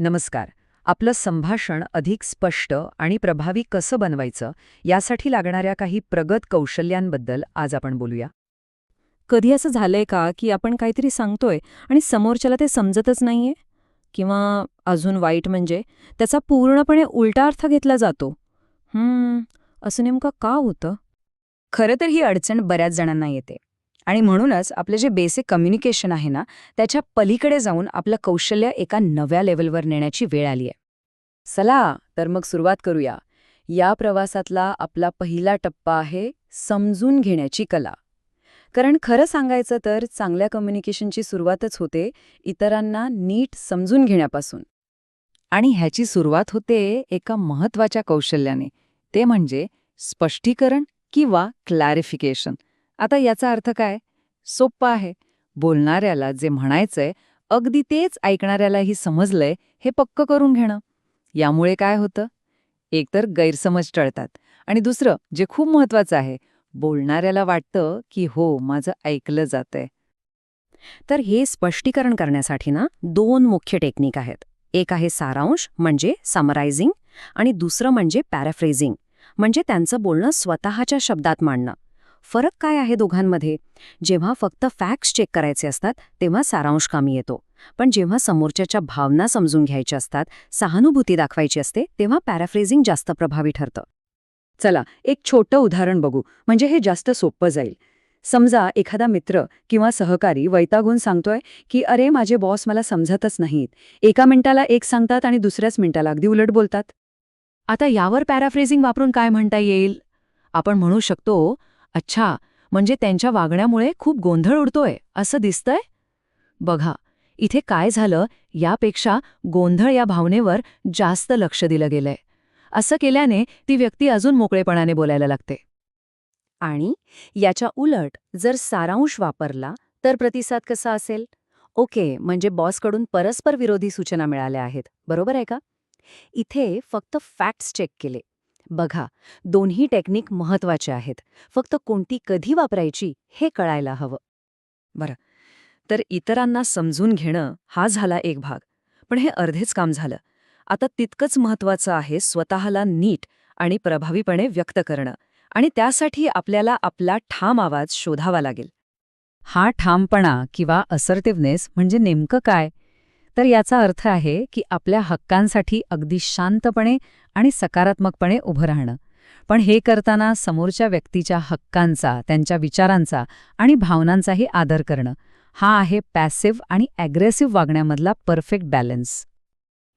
नमस्कार. आपलं संभाषण अधिक स्पष्ट आणि प्रभावी कसं बनवायचं यासाठी लागणाऱ्या काही प्रगत कौशल्यांबद्दल आज आपण बोलूया. कधी असं झालंय का की आपण काहीतरी सांगतोय आणि समोरच्याला ते समजतच नाहीये? किंवा अजून वाईट म्हणजे त्याचा पूर्णपणे उलटा अर्थ घेतला जातो. हम्म असं नेमकं का होतं? खरं तर ही अडचण बऱ्याच जणांना येते. आणि म्हणूनच आपले जे बेसिक कम्युनिकेशन आहे ना त्याच्या पलीकडे जाऊन आपलं कौशल्य एका नव्या लेवलवर नेण्याची वेळ आली आहे. चला तर मग सुरुवात करूया. या प्रवासातला आपला पहिला टप्पा आहे समजून घेण्याची कला. कारण खरं सांगायचं तर चांगल्या कम्युनिकेशनची सुरुवातच होते इतरांना नीट समजून घेण्यापासून. आणि ह्याची सुरुवात होते एका महत्त्वाच्या कौशल्याने ते म्हणजे स्पष्टीकरण किंवा क्लॅरिफिकेशन आता याचा अर्थ काय? सोप्पा आहे. बोलणाऱ्याला जे म्हणायचंय अगदी तेच ऐकणाऱ्यालाही समजलंय हे पक्क करून घेणं. यामुळे काय होतं? एकतर गैरसमज टळतात. आणि दुसरं जे खूप महत्वाचं आहे बोलणाऱ्याला वाटतं की हो माझं ऐकलं जातंय. तर हे स्पष्टीकरण करण्यासाठी ना दोन मुख्य टेक्निक आहेत. एक आहे सारांश म्हणजे समरायझिंग आणि दुसरं म्हणजे पॅराफ्रेझिंग म्हणजे त्यांचं बोलणं स्वतःच्या शब्दात मांडणं. फरक काय आहे दोघांमध्ये? जेव्हा फक्त फॅक्ट्स चेक करायचे असतात तेव्हा सारांश कामी येतो. पण जेव्हा समोरच्याच्या भावना समजून घ्यायच्या असतात सहानुभूती दाखवायची असते तेव्हा पॅराफ्रेझिंग जास्त प्रभावी ठरतं. चला एक छोटं उदाहरण बघू. म्हणजे हे जास्त सोपं जाईल. समजा एखादा मित्र किंवा सहकारी वैतागून सांगतोय की अरे माझे बॉस मला समजतच नाहीत. एका मिनिटाला एक सांगतात आणि दुसऱ्याच मिनिटाला अगदी उलट बोलतात. आता यावर पॅराफ्रेझिंग वापरून काय म्हणता येईल? आपण म्हणू शकतो अच्छा म्हणजे त्यांच्या वागण्यामुळे खूप गोंधळ उडतोय असं दिसतंय? बघा इथे काय झालं यापेक्षा गोंधळ या भावनेवर जास्त लक्ष दिलं गेलंय. असं केल्याने ती व्यक्ती अजून मोकळेपणाने बोलायला लागते. आणि याच्या उलट जर सारांश वापरला तर प्रतिसाद कसा असेल? ओके म्हणजे बॉसकडून परस्पर विरोधी सूचना मिळाल्या आहेत बरोबर आहे का? इथे फक्त फॅक्ट्स चेक केले. बघा दोन्ही टेक्निक महत्त्वाचे आहेत. फक्त कोणती कधी वापरायची हे कळायला हवं. बरं तर इतरांना समजून घेणं हा झाला एक भाग. पण हे अर्धेच काम झालं. आता तितकंच महत्वाचं आहे स्वतःला नीट आणि प्रभावीपणे व्यक्त करणं आणि त्यासाठी आपल्याला आपला ठाम आवाज शोधावा लागेल. हा ठामपणा किंवा असर्टिव्हनेस म्हणजे नेमकं काय? तर याचा अर्थ आहे की आपल्या हक्कांसाठी अगदी शांतपणे आणि सकारात्मकपणे उभं राहणं. पण हे करताना समोरच्या व्यक्तीच्या हक्कांचा त्यांच्या विचारांचा आणि भावनांचाही आदर करणं हा आहे पॅसिव्ह आणि ॲग्रेसिव्ह वागण्यामधला परफेक्ट बॅलन्स.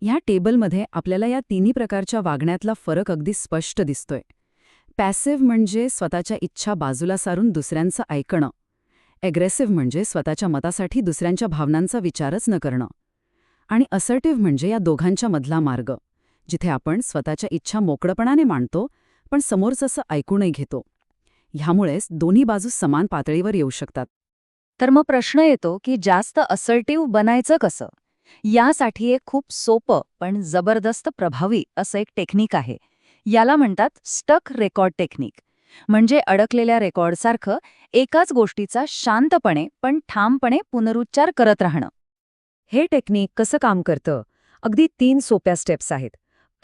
ह्या टेबलमध्ये आपल्याला या तिन्ही प्रकारच्या वागण्यातला फरक अगदी स्पष्ट दिसतोय. पॅसिव्ह म्हणजे स्वतःच्या इच्छा बाजूला सारून दुसऱ्यांचं ऐकणं. ॲग्रेसिव्ह म्हणजे स्वतःच्या मतासाठी दुसऱ्यांच्या भावनांचा विचारच न करणं. आणि असर्टिव्ह म्हणजे या दोघांच्या मधला मार्ग जिथे आपण स्वतःच्या इच्छा मोकळपणाने मांडतो पण समोरचं ऐकूनही घेतो. ह्यामुळेच दोन्ही बाजू समान पातळीवर येऊ शकतात. तर मग प्रश्न येतो की जास्त असर्टिव्ह बनायचं कसं? यासाठी एक खूप सोपं पण जबरदस्त प्रभावी असं एक टेक्निक आहे. याला म्हणतात स्टक रेकॉर्ड टेक्निक म्हणजे अडकलेल्या रेकॉर्डसारखं एकाच गोष्टीचा शांतपणे पण ठामपणे पुनरुच्चार करत राहणं. हे टेक्निक कसं काम करतं? अगदी तीन सोप्या स्टेप्स आहेत.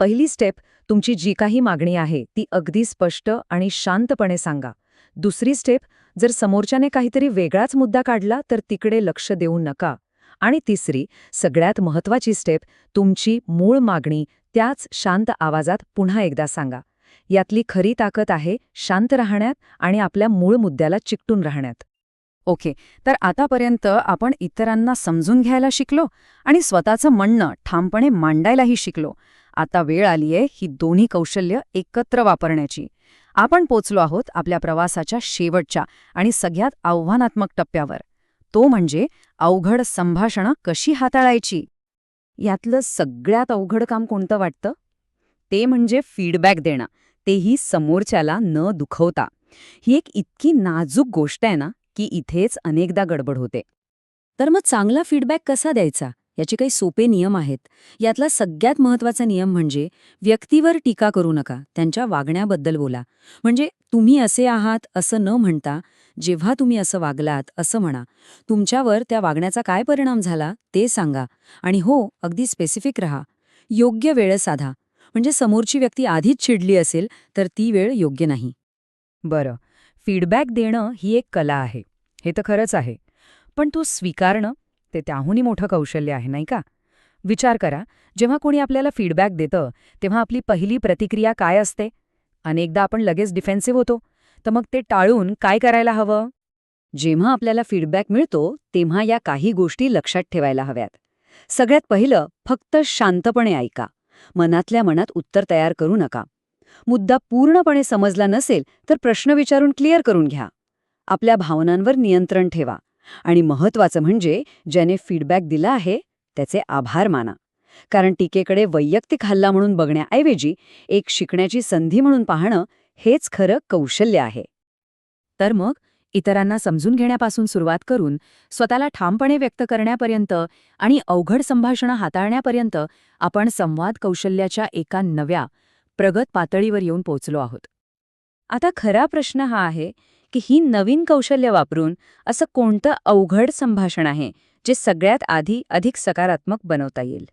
पहिली स्टेप तुमची जी काही मागणी आहे ती अगदी स्पष्ट आणि शांतपणे सांगा. दुसरी स्टेप जर समोरच्याने काहीतरी वेगळाच मुद्दा काढला तर तिकडे लक्ष देऊ नका. आणि तिसरी सगळ्यात महत्वाची स्टेप तुमची मूळ मागणी त्याच शांत आवाजात पुन्हा एकदा सांगा. यातली खरी ताकद आहे शांत राहण्यात आणि आपल्या मूळ मुद्द्याला चिकटून राहण्यात. ओके. तर आतापर्यंत आपण इतरांना समजून घ्यायला शिकलो आणि स्वतःचं म्हणणं ठामपणे मांडायलाही शिकलो. आता वेळ आलीये ही दोन्ही कौशल्य एकत्र वापरण्याची. आपण पोचलो आहोत आपल्या प्रवासाच्या शेवटच्या आणि सगळ्यात आव्हानात्मक टप्प्यावर. तो म्हणजे अवघड संभाषणं कशी हाताळायची? यातलं सगळ्यात अवघड काम कोणतं वाटतं? ते म्हणजे फीडबॅक देणं. तेही समोरच्याला न दुखवता. ही एक इतकी नाजूक गोष्ट आहे ना की इथेच अनेकदा गडबड होते. तर मग चांगला फीडबॅक कसा द्यायचा? याचे काही सोपे नियम आहेत. यातला सगळ्यात महत्त्वाचा नियम म्हणजे व्यक्तीवर टीका करू नका. त्यांच्या वागण्याबद्दल बोला. म्हणजे तुम्ही असे आहात असं न म्हणता जेव्हा तुम्ही असं वागलात असं म्हणा. तुमच्यावर त्या वागण्याचा काय परिणाम झाला ते सांगा. आणि हो अगदी स्पेसिफिक रहा. योग्य वेळ साधा. म्हणजे समोरची व्यक्ती आधीच चिडली असेल तर ती वेळ योग्य नाही. बरं. फीडबॅक देणं ही एक कला आहे. हे तर खरंच आहे. पण तो स्वीकारणं ते त्याहूनही मोठं कौशल्य आहे नाही का? विचार करा जेव्हा कोणी आपल्याला फीडबॅक देतं तेव्हा आपली पहिली प्रतिक्रिया काय असते? अनेकदा आपण लगेच डिफेन्सिव्ह होतो. तर मग ते टाळून काय करायला हवं? जेव्हा आपल्याला फीडबॅक मिळतो तेव्हा या काही गोष्टी लक्षात ठेवायला हव्यात. सगळ्यात पहिलं फक्त शांतपणे ऐका. मनातल्या मनात उत्तर तयार करू नका. मुद्दा पूर्णपणे समजला नसेल तर प्रश्न विचारून क्लिअर करून घ्या. आपल्या भावनांवर नियंत्रण ठेवा. आणि महत्वाचं म्हणजे ज्याने फीडबॅक दिला आहे त्याचे आभार माना. कारण टीकेकडे वैयक्तिक हल्ला म्हणून बघण्याऐवजी एक शिकण्याची संधी म्हणून पाहणं हेच खरं कौशल्य आहे. तर मग इतरांना समजून घेण्यापासून सुरुवात करून स्वतःला ठामपणे व्यक्त करण्यापर्यंत आणि अवघड संभाषणं हाताळण्यापर्यंत आपण संवाद कौशल्याच्या एका नव्या प्रगत पातळीवर येऊन पोचलो आहोत. आता खरा प्रश्न हा आहे की ही नवीन कौशल्य वापरून असं कोणतं अवघड संभाषण आहे जे सगळ्यात आधी अधिक सकारात्मक बनवता येईल.